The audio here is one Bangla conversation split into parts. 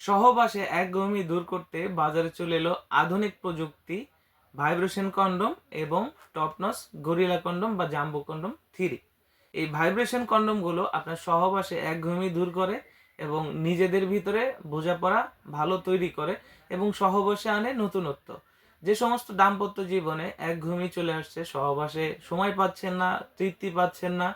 সহবাসে একঘমি দূর করতে বাজারে চলে এলো আধুনিক প্রযুক্তি, ভাইব্রেশন কন্ডম এবং টপনস গরিলা কন্ডম বা জাম্বো কন্ডম থ্রি। এই ভাইব্রেশন কন্ডমগুলো আপনার সহবাসে একঘমি দূর করে এবং নিজেদের ভিতরে বোঝাপড়া ভালো তৈরি করে এবং সহবাসে আনে নতুনত্ব। যে সমস্ত দাম্পত্য জীবনে একঘমি চলে আসছে, সহবাসে সময় পাচ্ছেন না, তৃপ্তি পাচ্ছেন না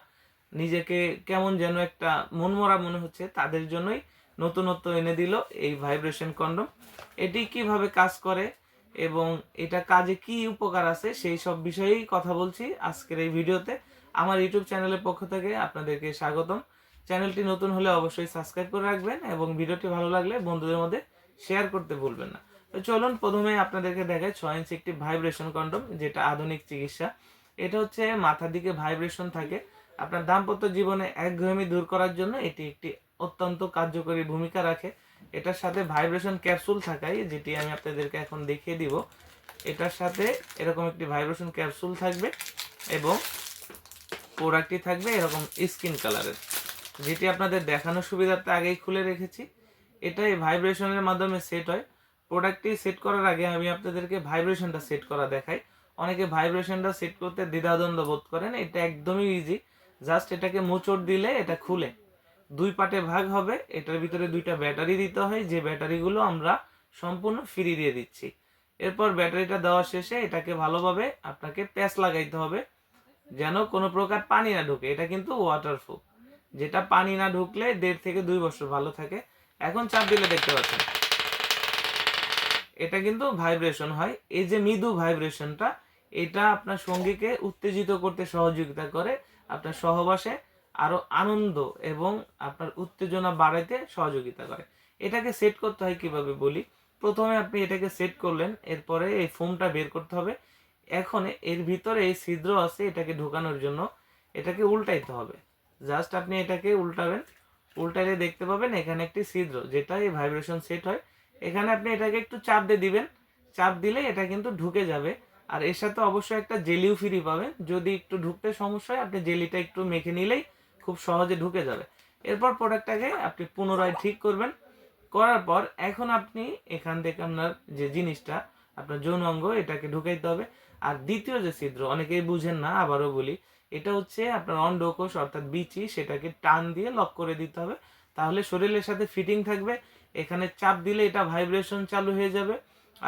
নিজেকে কেমন যেন একটা মনমরা মনে হচ্ছে, তাদের জন্যই নতুনত্ব এনে দিল এই ভাইব্রেশন কন্ডম এটি কীভাবে কাজ করে এবং এটা কাজে কি উপকার আছে, সেই সব বিষয়েই কথা বলছি আজকের এই ভিডিওতে। আমার ইউটিউব চ্যানেলের পক্ষ থেকে আপনাদেরকে স্বাগতম। চ্যানেলটি নতুন হলে অবশ্যই সাবস্ক্রাইব করে রাখবেন এবং ভিডিওটি ভালো লাগলে বন্ধুদের মধ্যে শেয়ার করতে ভুলবেন না। তো চলুন প্রথমে আপনাদেরকে দেখায় ছয় ইঞ্চি একটি ভাইব্রেশন কন্ডম যেটা আধুনিক চিকিৎসা। এটা হচ্ছে মাথার দিকে ভাইব্রেশন থাকে আপনার দাম্পত্য জীবনে একঘেয়েমি দূর করার জন্য এটি একটি অত্যন্ত কার্যকরী ভূমিকা রাখে। এটার সাথে ভাইব্রেশন ক্যাপসুল থাকায়, যেটি আমি আপনাদেরকে এখন দেখিয়ে দিব, এটার সাথে এরকম একটি ভাইব্রেশন ক্যাপসুল থাকবে এবং প্রোডাক্টটি থাকবে এরকম স্কিন কালারের যেটি আপনাদের দেখানোর সুবিধার্থে আগেই খুলে রেখেছি। এটা এই ভাইব্রেশনের মাধ্যমে সেট হয়। প্রোডাক্টটি সেট করার আগে আমি আপনাদেরকে ভাইব্রেশনটা সেট করা দেখাই। অনেকে ভাইব্রেশনটা সেট করতে দ্বিধাদ্বন্দ্ব বোধ করেন, এটা একদমই ইজি জাস্ট এটাকে মোচড় দিলে এটা খুলে। দুই পার্টে ভাগ হবে, এটার ভিতরে দুইটা ব্যাটারি দিতে হয়, যে ব্যাটারিগুলো আমরা সম্পূর্ণ ফ্রি দিয়ে দিচ্ছি। এরপর ব্যাটারিটা দেওয়া শেষে এটাকে ভালোভাবে আপনাকে প্যাচ লাগাইতে হবে, যেন কোনো প্রকার পানি না ঢুকে। এটা কিন্তু ওয়াটারপ্রুফ যেটা পানি না ঢুকলে দেড় থেকে দুই বছর ভালো থাকে। এখন চাপ দিলে দেখতে পাচ্ছেন। এটা কিন্তু ভাইব্রেশন হয়। এই যে মৃদু ভাইব্রেশনটা এটা আপনার সঙ্গীকে উত্তেজিত করতে সহযোগিতা করে। আপনার সহবাসে আরও আনন্দ এবং আপনার উত্তেজনা বাড়াইতে সহযোগিতা করে। এটাকে সেট করতে হয় কীভাবে বলি? প্রথমে আপনি এটাকে সেট করলেন, এরপরে এই ফোমটা বের করতে হবে। এখন এর ভিতরে এই ছিদ্র আছে, এটাকে ঢোকানোর জন্য এটাকে উল্টাইতে হবে। জাস্ট আপনি এটাকে উল্টাবেন। উল্টাইলে দেখতে পাবেন এখানে একটি ছিদ্র, যেটা এই ভাইব্রেশন সেট হয়। এখানে আপনি এটাকে একটু চাপ দিয়ে দিবেন। চাপ দিলে এটা কিন্তু ঢুকে যাবে। আর এর সাথে অবশ্যই একটা জেলিও ফ্রি পাবেন যদি একটু ঢুকতে সমস্যা হয়, আপনি জেলিটা একটু মেখে নিলেই খুব সহজে ঢুকে যাবে। এরপর প্রোডাক্টটাকে আপনি পুনরায় ঠিক করবেন। করার পর এখন আপনি এখান থেকে আপনার যে জিনিসটা, আপনার যৌন অঙ্গ, এটাকে ঢুকাইতে হবে। আর দ্বিতীয় যে ছিদ্র, অনেকেই বুঝেন না, আবারও বলি, এটা হচ্ছে আপনার অন্ডকোষ, অর্থাৎ বিচি, সেটাকে টান দিয়ে লক করে দিতে হবে। তাহলে শরীরের সাথে ফিটিং থাকবে। এখানে চাপ দিলে এটা ভাইব্রেশন চালু হয়ে যাবে।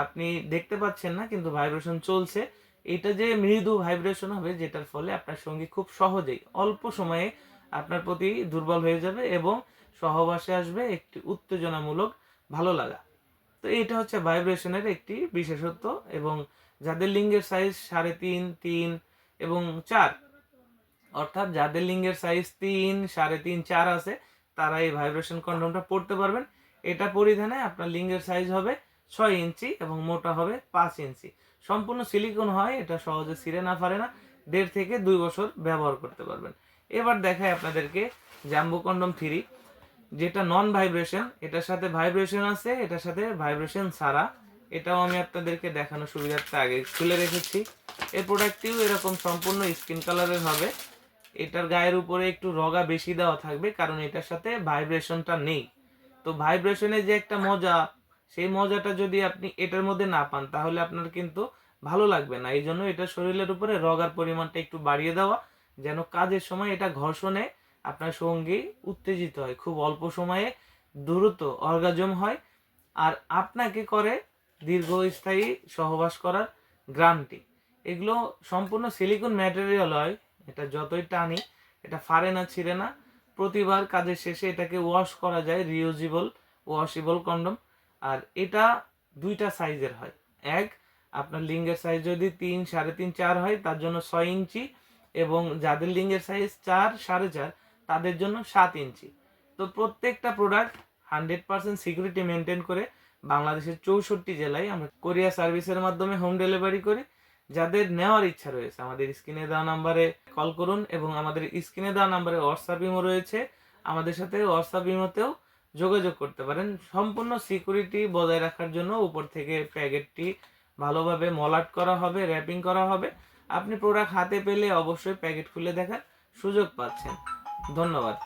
আপনি দেখতে পাচ্ছেন না, কিন্তু ভাইব্রেশন চলছে। এটা যে মৃদু ভাইব্রেশন হবে, যেটার ফলে আপনার সঙ্গী খুব সহজেই, অল্প সময়ে আপনার প্রতি দুর্বল হয়ে যাবে এবং সহবাসে আসবে, একটি উত্তেজনামূলক ভালো লাগা। তো এটা হচ্ছে ভাইব্রেশনের একটি বিশেষত্ব এবং যাদের লিঙ্গের সাইজ সাড়ে তিন তিন এবং চার, অর্থাৎ যাদের লিঙ্গের সাইজ তিন, সাড়ে তিন, চার আছে, তারা এই ভাইব্রেশন কন্ডমটা পড়তে পারবেন। এটা পরিধানে আপনার লিঙ্গের সাইজ হবে ছয় ইঞ্চি এবং মোটা হবে পাঁচ ইঞ্চি। সম্পূর্ণ সিলিকন হয়, এটা সহজে ছিঁড়ে না পারে না। দেড় থেকে দুই বছর ব্যবহার করতে পারবেন। এবার দেখায় আপনাদেরকে জাম্বু কন্ডম থ্রি যেটা নন ভাইব্রেশন এটার সাথে ভাইব্রেশন আছে, এটার সাথে ভাইব্রেশন ছাড়া। এটাও আমি আপনাদেরকে দেখানোর সুবিধার্থে আগে খুলে রেখেছি। এই প্রোডাক্টটিও এরকম সম্পূর্ণ স্কিন কালারের হবে। এটার গায়ের উপরে একটু রগা বেশি দেওয়া থাকবে, কারণ এটার সাথে ভাইব্রেশনটা নেই। তো ভাইব্রেশনের যে একটা মজা সেই মজাটা যদি আপনি এটার মধ্যে না পান, তাহলে আপনার কিন্তু ভালো লাগবে না। এই জন্য এটা শরীরের উপরে রগার পরিমাণটা একটু বাড়িয়ে দেওয়া, যেন কাজের সময় এটা ঘর্ষণে আপনার সঙ্গী উত্তেজিত হয়। খুব অল্প সময়ে দ্রুত অর্গাজম হয় আর আপনাকে করে দীর্ঘস্থায়ী সহবাস করার গ্রান্টি। এগুলো সম্পূর্ণ সিলিকন ম্যাটেরিয়াল হয়, এটা যতই টানি, এটা ফারে না, ছিঁড়ে না। প্রতিবার কাজের শেষে এটাকে ওয়াশ করা যায়, রিউজিবল, ওয়াশেবল কন্ডম। আর এটা দুইটা সাইজের হয়। এক, আপনার লিঙ্গের সাইজ যদি তিন, সাড়ে তিন, চার হয়, তার জন্য ছয় ইঞ্চি এবং যাদের লিঙ্গের সাইজ চার, সাড়ে চার, তাদের জন্য সাত ইঞ্চি। তো প্রত্যেকটা product hundred percent security maintain করে বাংলাদেশের চৌষট্টি জেলায় আমরা কোরিয়া সার্ভিসের মাধ্যমে হোম ডেলিভারি করি। যাদের নেওয়ার ইচ্ছা রয়েছে, আমাদের স্ক্রিনে দেওয়া নাম্বারে কল করুন এবং আমাদের স্ক্রিনে দেওয়া নাম্বারে হোয়াটসঅ্যাপ ইমো রয়েছে। আমাদের সাথে হোয়াটসঅ্যাপ ইমোতেও যোগাযোগ করতে পারেন। সম্পূর্ণ সিকিউরিটি বজায় রাখার জন্য উপর থেকে প্যাকেটটি ভালোভাবে মলাট করা হবে র্যাপিং করা হবে। আপনি প্রোডাক্ট হাতে পেলে অবশ্যই প্যাকেট খুলে দেখার সুযোগ পাচ্ছেন। ধন্যবাদ।